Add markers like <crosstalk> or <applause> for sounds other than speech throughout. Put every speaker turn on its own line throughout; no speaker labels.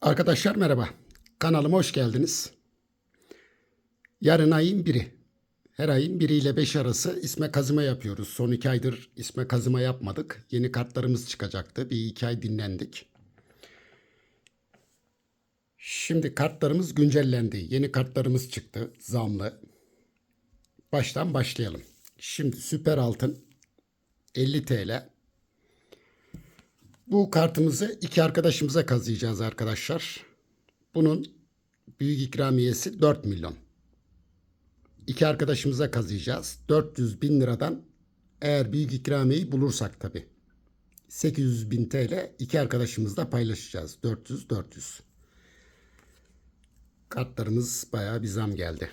Arkadaşlar merhaba. Kanalıma hoş geldiniz. Yarın ayın biri. Her ayın 1 ile 5 arası isme kazıma yapıyoruz. Son iki aydır isme kazıma yapmadık. Yeni kartlarımız çıkacaktı. Bir iki ay dinlendik. Şimdi kartlarımız güncellendi. Yeni kartlarımız çıktı. Zamlı. Baştan başlayalım. Şimdi süper altın 50 TL. Bu kartımızı iki arkadaşımıza kazıyacağız arkadaşlar. Bunun büyük ikramiyesi 4 milyon. İki arkadaşımıza kazıyacağız. 400 bin liradan eğer büyük ikramiyeyi bulursak tabi. 800 bin TL iki arkadaşımızla paylaşacağız. 400-400. Kartlarımız bayağı bir zam geldi.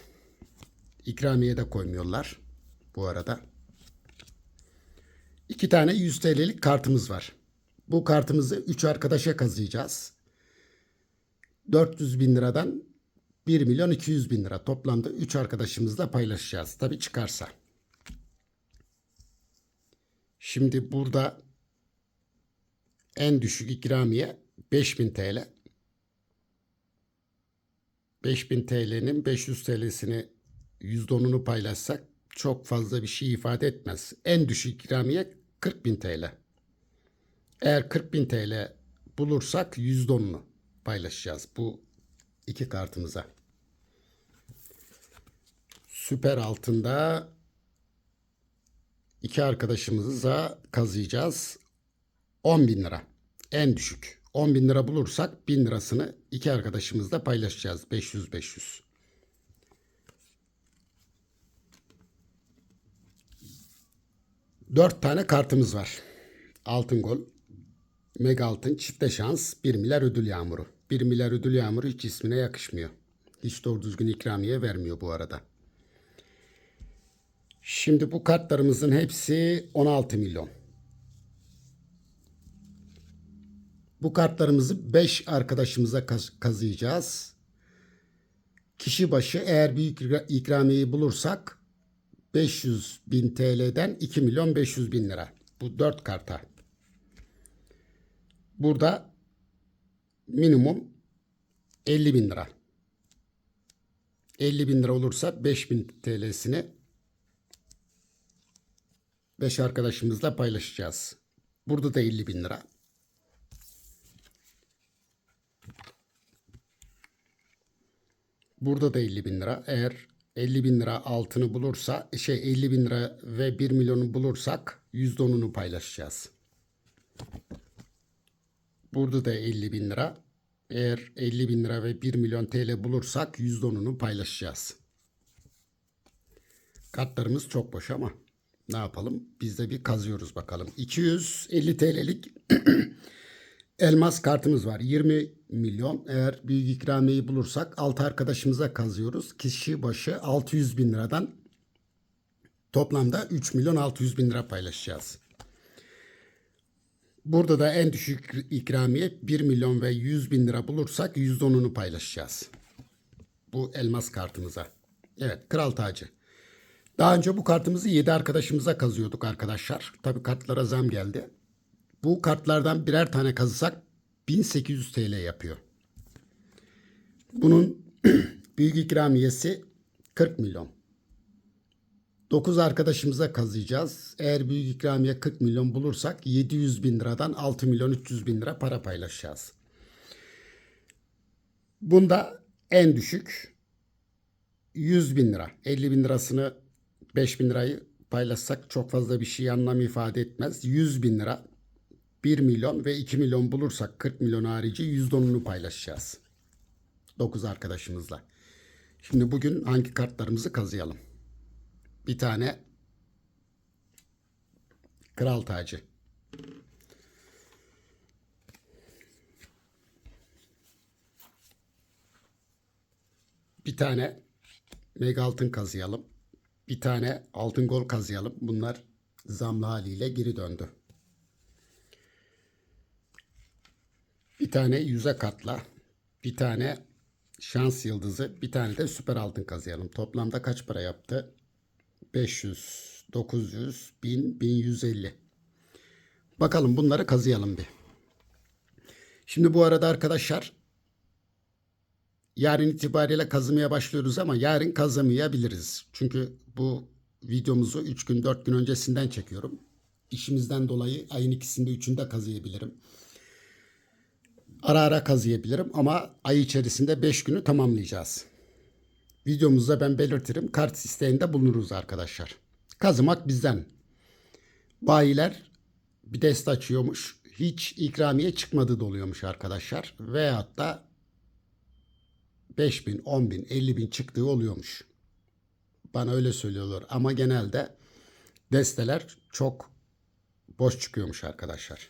İkramiye de koymuyorlar bu arada. İki tane 100 TL'lik kartımız var. Bu kartımızı 3 arkadaşa kazıyacağız. 400 bin liradan 1 milyon 200 bin lira toplamda 3 arkadaşımızla paylaşacağız. Tabi çıkarsa. Şimdi burada en düşük ikramiye 5000 TL. 5000 TL'nin 500 TL'sini %10'unu paylaşsak çok fazla bir şey ifade etmez. En düşük ikramiye 40.000 TL. Eğer 40.000 TL bulursak %10'unu paylaşacağız bu iki kartımıza. Süper altında iki arkadaşımıza kazıyacağız. 10 bin lira. En düşük. 10 bin lira bulursak 1000 lirasını iki arkadaşımızla paylaşacağız. 500-500. Dört tane kartımız var. Altın gol, mega altın, çifte şans, 1 milyar ödül yağmuru. 1 milyar ödül yağmuru hiç ismine yakışmıyor. Hiç doğru düzgün ikramiye vermiyor bu arada. Şimdi bu kartlarımızın hepsi 16 milyon. Bu kartlarımızı 5 arkadaşımıza kaz- kazıyacağız. Kişi başı eğer büyük ikra- ikramiyeyi bulursak 500 bin TL'den 2 milyon 500 bin lira. Bu 4 karta. Burada minimum 50 bin lira. 50 bin lira olursa 5 bin TL'sini 5 arkadaşımızla paylaşacağız. Burada da 50 bin lira. Burada da 50 bin lira. Eğer 50 bin lira altını bulursa şey 50 bin lira ve 1 milyonu bulursak %10'unu paylaşacağız. Burada da 50 bin lira. Eğer 50 bin lira ve 1 milyon TL bulursak %10'unu paylaşacağız. Kartlarımız çok boş ama ne yapalım? Biz de bir kazıyoruz bakalım. 250 TL'lik <clears throat> elmas kartımız var. 20 milyon. Eğer büyük ikramiyeyi bulursak 6 arkadaşımıza kazıyoruz. Kişi başı 600 bin liradan toplamda 3 milyon 600 bin lira paylaşacağız. Burada da en düşük ikramiye 1 milyon ve 100 bin lira bulursak %10'unu paylaşacağız. Bu elmas kartımıza. Evet kral tacı. Daha önce bu kartımızı 7 arkadaşımıza kazıyorduk arkadaşlar. Tabi kartlara zam geldi. Bu kartlardan birer tane kazısak 1800 TL yapıyor. Bunun <clears throat> büyük ikramiyesi 40 milyon. 9 arkadaşımıza kazıyacağız. Eğer büyük ikramiye 40 milyon bulursak 700 bin liradan 6 milyon 300 bin lira para paylaşacağız. Bunda en düşük 100 bin lira. 50 bin lirasını 5 bin lirayı paylaşsak çok fazla bir şey anlam ifade etmez. 100 bin lira 1 milyon ve 2 milyon bulursak 40 milyon harici %10'unu paylaşacağız. 9 arkadaşımızla. Şimdi bugün hangi kartlarımızı kazıyalım? Bir tane kral tacı. Bir tane mega altın kazıyalım. Bir tane altın gol kazıyalım. Bunlar zamlı haliyle geri döndü. Bir tane yüze katla. Bir tane şans yıldızı. Bir tane de süper altın kazıyalım. Toplamda kaç para yaptı? 500, 900, 1000, 1150. Bakalım bunları kazıyalım bir. Şimdi bu arada arkadaşlar yarın itibariyle kazımaya başlıyoruz ama yarın kazımayabiliriz. Çünkü bu videomuzu 3 gün 4 gün öncesinden çekiyorum. İşimizden dolayı ayın ikisinde üçünde kazıyabilirim. Ara ara kazıyabilirim ama ay içerisinde 5 günü tamamlayacağız. Videomuzda ben belirtirim. Kart isteğinde bulunuruz arkadaşlar. Kazımak bizden. Bayiler bir deste açıyormuş. Hiç ikramiye çıkmadı doluyormuş arkadaşlar. Veyahut da 5 bin, 10 bin, 50 bin çıktığı oluyormuş. Bana öyle söylüyorlar. Ama genelde desteler çok boş çıkıyormuş arkadaşlar.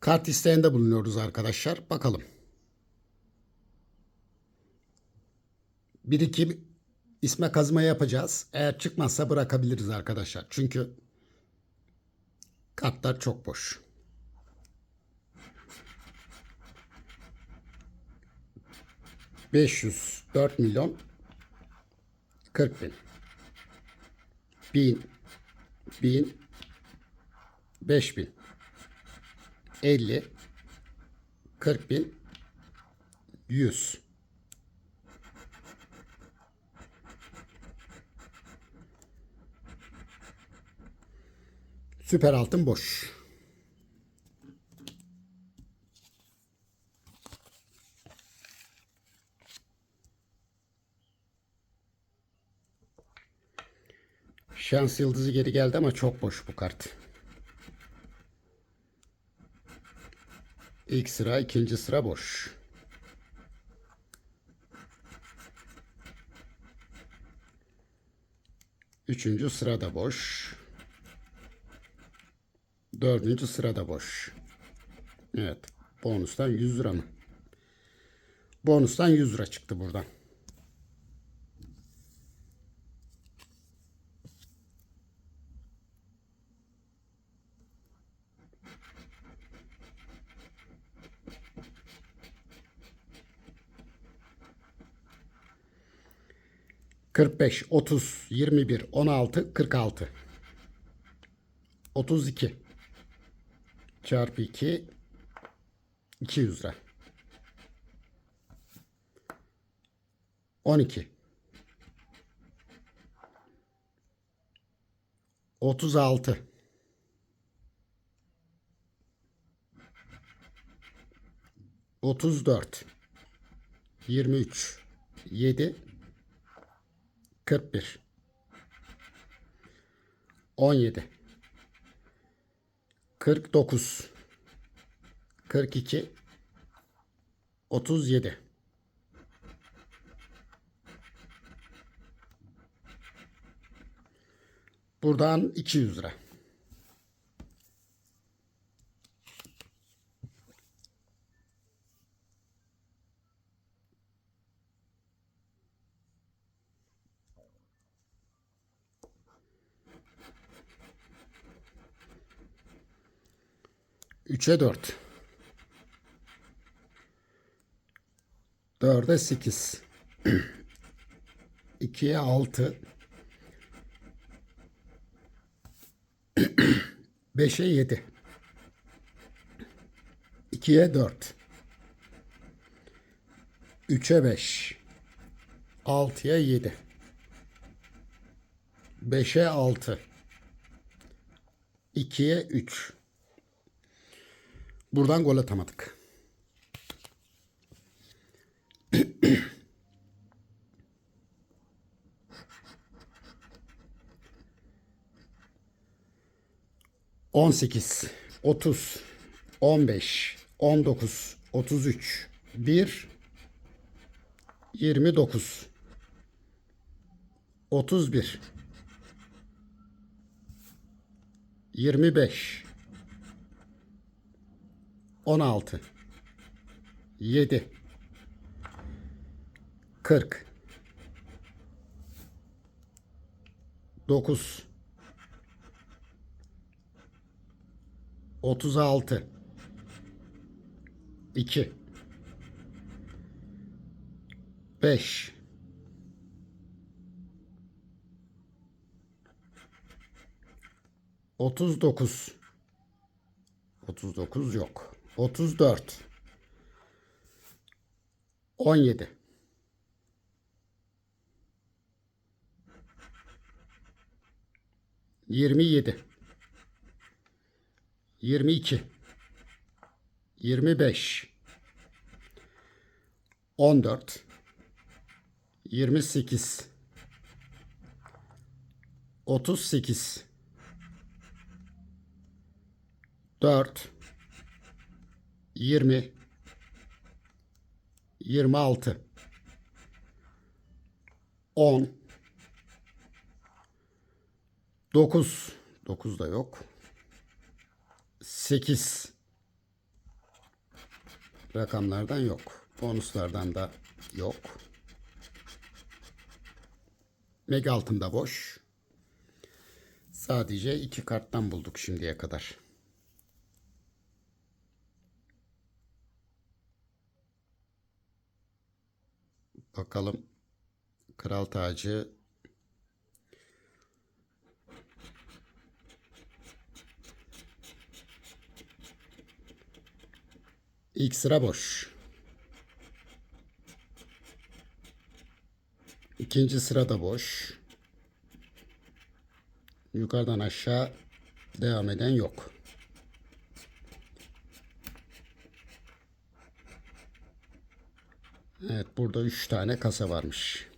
Kart isteğinde bulunuyoruz arkadaşlar. Bakalım. Bir iki isme kazma yapacağız. Eğer çıkmazsa bırakabiliriz arkadaşlar. Çünkü kartlar çok boş. Beş yüz dört milyon kırk bin. Bin, bin, beş bin. Elli, kırk bin, yüz. Süper altın boş. Şans yıldızı geri geldi ama çok boş bu kart. İlk sıra, ikinci sıra boş. Üçüncü sırada boş. Dördüncü sırada boş. Evet. Bonustan 100 lira mı? Bonustan 100 lira çıktı buradan. Kırk beş, otuz, yirmi bir, on altı, kırk altı. Otuz iki. Çarpı iki. 200 lira. 12. 36. 34. 23. 7. 41. 17. 49. 42 37 Buradan 200 lira. Üçe dört. Dörde sekiz. <clears throat> İkiye altı. <clears throat> Beşe yedi. İkiye dört. Üçe beş. Altıya yedi. Beşe altı. İkiye üç. Buradan gol atamadık. <clears throat> On sekiz, otuz, on beş, on dokuz, otuz üç, bir, yirmi dokuz, otuz bir, yirmi beş, 16 7 40 9 36 2 5 39 39 yok. 34 17 27 22 25 14 28 38 4 20 26 10 9 9 da yok 8 rakamlardan yok. Bonuslardan da yok. Meg altında boş. Sadece iki karttan bulduk şimdiye kadar. Bakalım kral tacı İlk sıra boş. İkinci sıra da boş. Yukarıdan aşağı devam eden yok. Evet burada üç tane kasa varmış.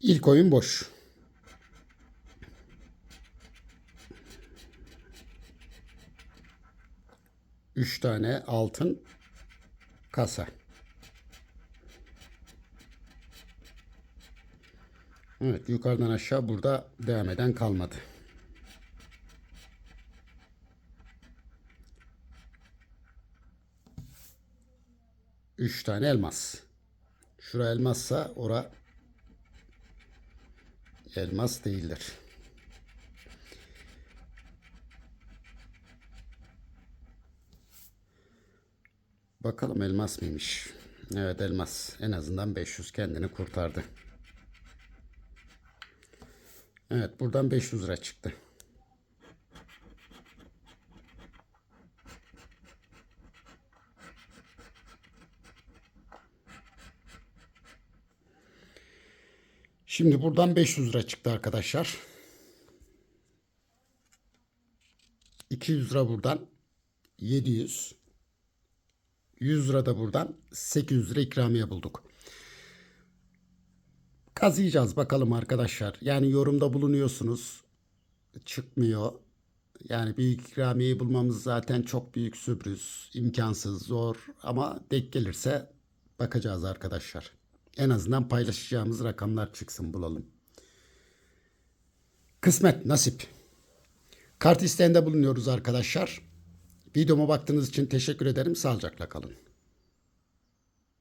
İlk oyun boş. Üç tane altın kasa. Evet yukarıdan aşağı burada devam eden kalmadı. Üç tane elmas. Şura elmassa ora elmas değildir. Bakalım elmas mıymış? Evet elmas. En azından 500 kendini kurtardı. Evet buradan 500 lira çıktı. Şimdi buradan 500 lira çıktı arkadaşlar. 200 lira buradan 700 100 lira da buradan 800 lira ikramiye bulduk. Kazıyacağız bakalım arkadaşlar. Yani yorumda bulunuyorsunuz. Çıkmıyor. Yani büyük ikramiyeyi bulmamız zaten çok büyük sürpriz. imkansız, zor ama denk gelirse bakacağız arkadaşlar. En azından paylaşacağımız rakamlar çıksın bulalım. Kısmet, nasip. Kart isteğinde bulunuyoruz arkadaşlar. Videoma baktığınız için teşekkür ederim. Sağlıcakla kalın.